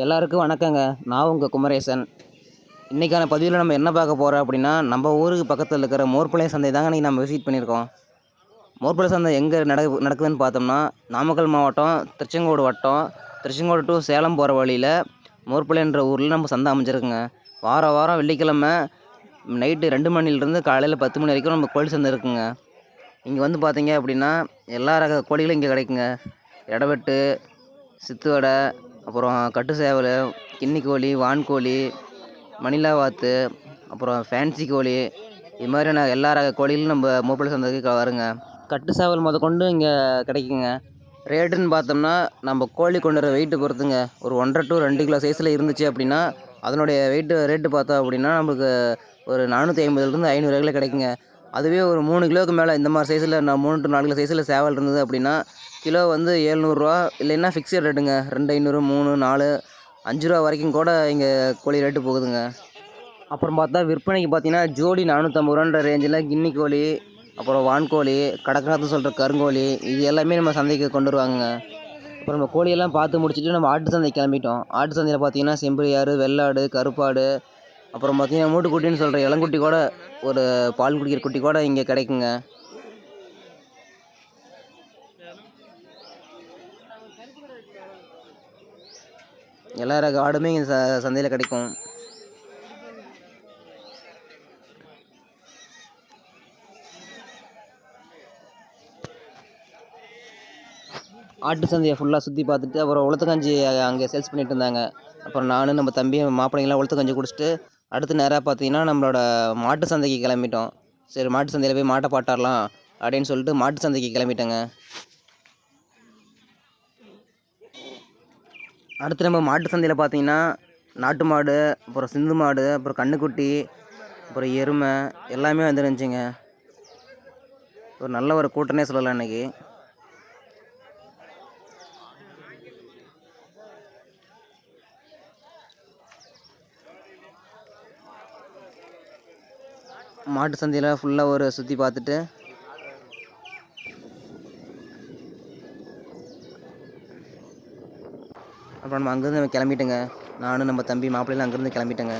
எல்லாருக்கும் வணக்கங்க. நான் உங்கள் குமரேசன். இன்றைக்கான பதிவில் நம்ம என்ன பார்க்க போகிறோம் அப்படின்னா நம்ம ஊருக்கு பக்கத்தில் இருக்கிற மோர்பளை சந்தை தாங்க இன்றைக்கி நம்ம விசிட் பண்ணியிருக்கோம். மோர்பளை சந்தை எங்கே நட நடக்குதுன்னு பார்த்தோம்னா நாமக்கல் மாவட்டம் திருச்செங்கோடு வட்டம் திருச்செங்கோடு டு சேலம் போகிற வழியில் மோர்பளைன்ற ஊரில் நம்ம சந்தை அமைஞ்சிருக்குங்க. வாரம் வாரம் வெள்ளிக்கிழமை நைட்டு ரெண்டு மணிலேருந்து காலையில் பத்து மணி வரைக்கும் நம்ம கோழி சந்தை இருக்குங்க. இங்கே வந்து பார்த்தீங்க அப்படின்னா எல்லா ரக கோழிகளும் இங்கே கிடைக்குங்க. இடவெட்டு சித்துவடை அப்புறம் கட்டு சேவல் கின்னி கோழி வான்கோழி மணிலா வாத்து அப்புறம் ஃபேன்சி கோழி. இது மாதிரியான எல்லா ரக கோழிகளும் நம்ம மூப்பள சந்தைக்கு வருங்க. கட்டு சேவல் முத கொண்டு இங்கே கிடைக்குங்க. ரேட்டுன்னு பார்த்தோம்னா நம்ம கோழி கொண்டு வர வெயிட்டு பொறுத்துங்க. ஒரு ஒன்றரை டு ரெண்டு கிலோ சைஸில் இருந்துச்சு அப்படின்னா அதனுடைய வெயிட்டு ரேட்டு பார்த்தோம் அப்படின்னா நம்மளுக்கு ஒரு நானூற்றி ஐம்பதுலேருந்து ஐநூறு வரைக்கும் கிடைக்குங்க. அதுவே ஒரு மூணு கிலோவுக்கு மேலே இந்த மாதிரி சைஸில் நான் மூணு டு நாலு கிலோ சைஸில் சேவல் இருந்தது அப்படின்னா கிலோ வந்து ஏழ்நூறுரூவா இல்லைன்னா ஃபிக்ஸட் ரேட்டுங்க ரெண்டு ஐநூறு மூணு நாலு அஞ்சு ரூபா வரைக்கும் கூட இங்கே கோழி ரேட்டு போகுதுங்க. அப்புறம் பார்த்தா விற்பனைக்கு பார்த்தீங்கன்னா ஜோடி நானூற்றம்பது ரூபான்ற ரேஞ்சில் கின்னி கோழி அப்புறம் வான்கோழி கடற்கநாத்து சொல்கிற கருங்கோழி இது எல்லாமே நம்ம சந்தைக்கு கொண்டு வருவாங்க அப்புறம் நம்ம கோழியெல்லாம் பார்த்து முடிச்சுட்டு நம்ம ஆட்டு சந்தைக்கு கிளம்பிட்டோம். ஆட்டு சந்தையில் பார்த்தீங்கன்னா செம்பரியாறு வெள்ளாடு கருப்பாடு அப்புறம் பார்த்தீங்கன்னா மூட்டுக்குட்டின்னு சொல்கிற இளங்குட்டி கூட ஒரு பால் குடிக்கிற குட்டி கூட இங்கே கிடைக்குங்க. எல்லா ரக ஆடுமே இங்கே ச சந்தையில் கிடைக்கும். ஆட்டு சந்தையை ஃபுல்லாக சுற்றி பார்த்துட்டு அப்புறம் உளுத்தக்கஞ்சி அங்கே சேல்ஸ் பண்ணிட்டு இருந்தாங்க. அப்புறம் நானும் நம்ம தம்பி மாப்பிள்ளைங்களாம் உளுத்தக்கஞ்சி குடிச்சிட்டு அடுத்து நேராக பார்த்தீங்கன்னா நம்மளோட மாட்டு சந்தைக்கு கிளம்பிட்டோம். சரி மாட்டு சந்தையில் போய் மாட்டை பாட்டாரலாம் அப்படின்னு சொல்லிட்டு மாட்டு சந்தைக்கு கிளம்பிட்டேங்க. அடுத்து நம்ம மாட்டு சந்தையில் பார்த்தீங்கன்னா நாட்டு மாடு அப்புறம் சிந்து மாடு அப்புறம் கன்றுக்குட்டி அப்புறம் எருமை எல்லாமே வந்துருந்துச்சிங்க. ஒரு நல்ல ஒரு கூட்டனே சொல்லலாம் இன்றைக்கி மாட்டு சந்தையில் ஃபுல்லாக ஒரு சுற்றி பார்த்துட்டு. அப்புறம் நம்ம அங்கேருந்து நம்ம கிளம்பிட்டோங்க. நானும் நம்ம தம்பி மாப்பிள்ளைலாம் அங்கேருந்து கிளம்பிட்டேங்க.